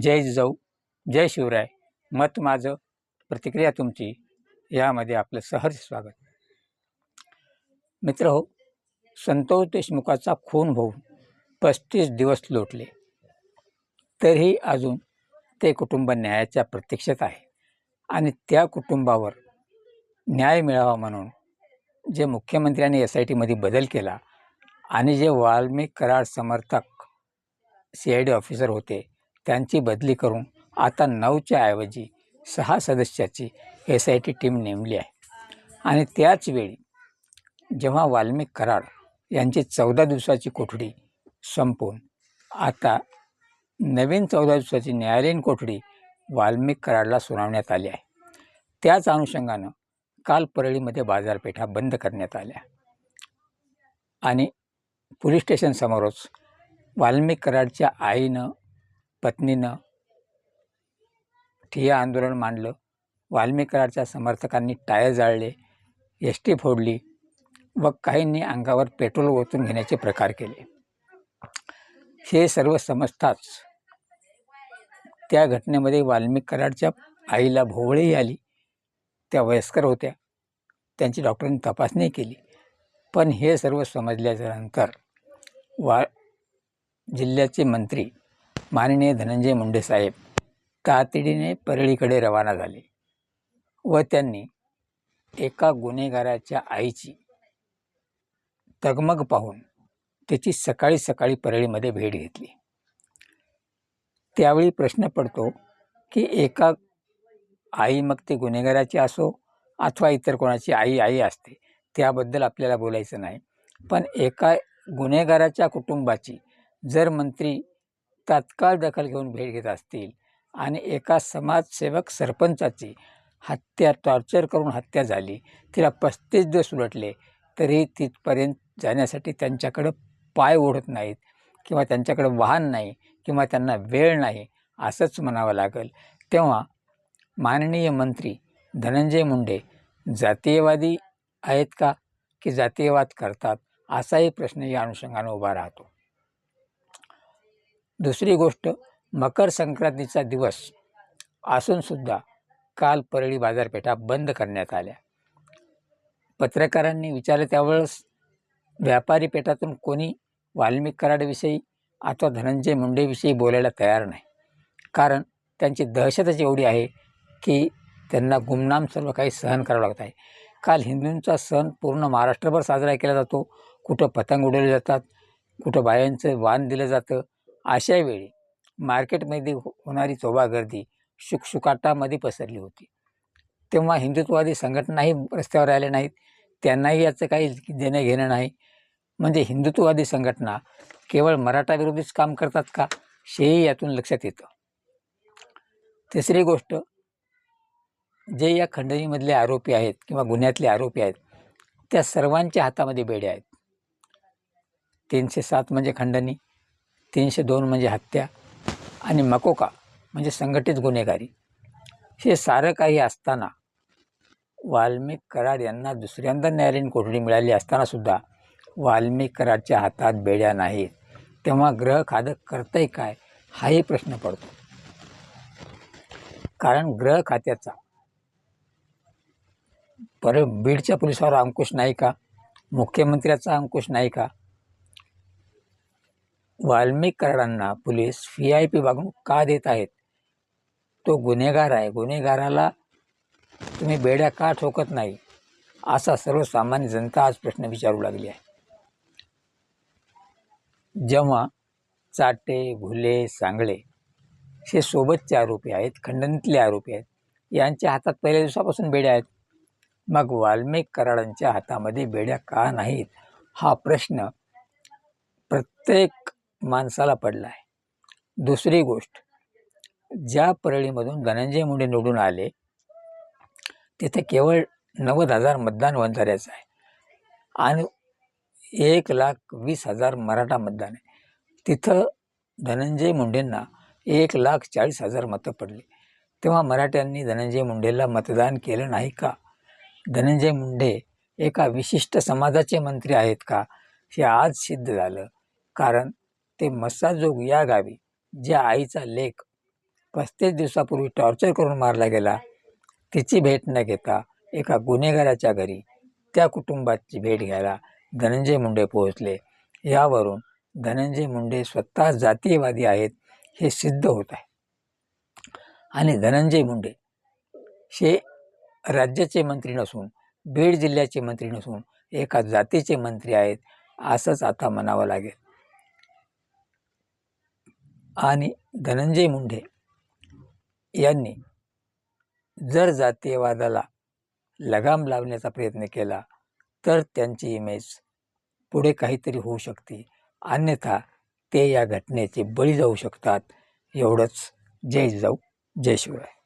जय जिजाऊ जय शिवराय. मत माझं प्रतिक्रिया तुमची यामध्ये आपलं सहर्ष स्वागत. मित्र हो संतोष देशमुखाचा खून होऊन पस्तीस दिवस लोटले. तरीही अजून ते कुटुंब न्यायाच्या प्रतीक्षेत आहे. आणि त्या कुटुंबावर न्याय मिळावा म्हणून जे मुख्यमंत्र्यांनी एस आय टीमध्ये बदल केला आणि जे वाल्मिक कराड समर्थक सी आय डी ऑफिसर होते त्यांची बदली करून आता नऊच्या ऐवजी सहा सदस्याची एस आय टी टीम नेमली आहे. आणि त्याचवेळी जेव्हा वाल्मिक कराड यांची चौदा दिवसाची कोठडी संपून आता नवीन चौदा दिवसाची न्यायालयीन कोठडी वाल्मिक कराडला सुनावण्यात आली आहे. त्याच अनुषंगानं काल परळीमध्ये बाजारपेठा बंद करण्यात आल्या. आणि पोलीस स्टेशनसमोरच वाल्मिक कराडच्या आईनं पत्नीनं ठिय्या आंदोलन मांडलं. वाल्मिकराच्या समर्थकांनी टायर जाळले एस टी फोडली व काहींनी अंगावर पेट्रोल ओतून घेण्याचे प्रकार केले. हे सर्व समजताच त्या घटनेमध्ये वाल्मिक कराडच्या आईला भोवळेही आली. त्या वयस्कर होत्या. त्यांची डॉक्टरांनी तपासणी केली. पण हे सर्व समजल्याच्या नंतर वा जिल्ह्याचे मंत्री माननीय धनंजय मुंडे साहेब तातडीने परळीकडे रवाना झाले व त्यांनी एका गुन्हेगाराच्या आईची तगमग पाहून त्याची सकाळी सकाळी परळीमध्ये भेट घेतली. त्यावेळी प्रश्न पडतो की एका आई मग ते गुन्हेगाराची असो अथवा इतर कोणाची आई आई असते त्याबद्दल आपल्याला बोलायचं नाही. पण एका गुन्हेगाराच्या कुटुंबाची जर मंत्री तात्काळ दखल घेऊन भेट घेत असतील आणि एका समाजसेवक सरपंचाची हत्या टॉर्चर करून हत्या झाली. तिला पस्तीस दिवस उलटले. तरी तिथपर्यंत जाण्यासाठी त्यांच्याकडं पाय ओढत नाहीत किंवा त्यांच्याकडं वाहन नाही किंवा त्यांना वेळ नाही असंच म्हणावं लागेल. तेव्हा माननीय मंत्री धनंजय मुंडे जातीयवादी आहेत का? की जातीयवाद करतात? असाही प्रश्न या अनुषंगानं उभा राहतो. दुसरी गोष्ट मकर संक्रांतीचा दिवस असूनसुद्धा काल परळी बाजारपेठा बंद करण्यात आल्या. पत्रकारांनी विचारलं त्यावेळेस व्यापारी पेठातून कोणी वाल्मिक कराडविषयी अथवा धनंजय मुंडेविषयी बोलायला तयार नाही. कारण त्यांची दहशतच एवढी आहे की त्यांना गुमनाम सर्व काही सहन करावं लागत आहे. काल हिंदूंचा सण पूर्ण महाराष्ट्रभर साजरा केला जातो. कुठं पतंग उडवले जातात कुठं बायांचं वाण दिलं जातं अशा वेळी मार्केटमध्ये हो, होणारी चोबा गर्दी शुकशुकाटामध्ये पसरली होती. तेव्हा हिंदुत्ववादी संघटनाही रस्त्यावर आल्या नाहीत. त्यांनाही याचं काही देणं घेणं नाही. म्हणजे हिंदुत्ववादी संघटना केवळ मराठाविरोधीच काम करतात का? हेही यातून लक्षात येतं. तिसरी गोष्ट जे या खंडणीमधले आरोपी आहेत किंवा गुन्ह्यातले आरोपी आहेत त्या सर्वांच्या हातामध्ये बेड्या आहेत. तीनशे सात म्हणजे खंडणी. तीनशे दोन म्हणजे हत्या आणि मकोका म्हणजे संघटित गुन्हेगारी. हे सारं काही असताना वाल्मिक कराड यांना दुसऱ्यांदा न्यायालयीन कोठडी मिळाली असतानासुद्धा वाल्मिक कराडच्या हातात बेड्या नाहीत. तेव्हा ग्रह खादक करतंय काय हाही प्रश्न पडतो. कारण ग्रह खात्याचा पर बीडच्या पोलिसावर अंकुश नाही का? मुख्यमंत्र्याचा अंकुश नाही का? वाल्मिक कराडांना पोलीस व्ही आय पी वागणूक का देत आहेत? तो गुन्हेगार आहे. गुन्हेगाराला तुम्ही बेड्या का ठोकत नाही? असा सर्वसामान्य जनता आज प्रश्न विचारू लागली आहे. जेव्हा चाटे घुले सांगळे हे सोबतचे आरोपी आहेत खंडणीतले आरोपी आहेत यांच्या हातात पहिल्या दिवसापासून बेड्या आहेत. मग वाल्मिक कराडांच्या हातामध्ये बेड्या का नाहीत? हा प्रश्न प्रत्येक माणसाला पडला आहे दुसरी गोष्ट ज्या परळीमधून धनंजय मुंडे निवडून आले तिथे केवळ नव्वद हजार मतदान वंजाऱ्याचं आहे. आणि एक लाख वीस हजार मराठा मतदान आहे. तिथं धनंजय मुंडेंना एक लाख चाळीस हजार मतं पडली. तेव्हा मराठ्यांनी धनंजय मुंडेला मतदान केलं नाही का? धनंजय मुंडे एका विशिष्ट समाजाचे मंत्री आहेत का? हे आज सिद्ध झालं. कारण ते मस्साजोग या गावी ज्या आईचा लेख पस्तीस दिवसापूर्वी टॉर्चर करून मारला गेला. तिची भेट न घेता एका गुन्हेगाराच्या घरी त्या कुटुंबाची भेट घ्यायला धनंजय मुंडे पोहोचले. यावरून धनंजय मुंडे स्वतः जातीयवादी आहेत हे सिद्ध होत आहे. आणि धनंजय मुंडे हे राज्याचे मंत्री नसून बीड जिल्ह्याचे मंत्री नसून एका जातीचे मंत्री आहेत असंच आता म्हणावं लागेल. आणि धनंजय मुंडे यांनी जर जातीयवादाला लगाम लावण्याचा प्रयत्न केला तर त्यांची इमेज पुढे काहीतरी होऊ शकते. अन्यथा ते या घटनेचे बळी जाऊ शकतात. एवढंच. जय जाऊ. जय शिवराय.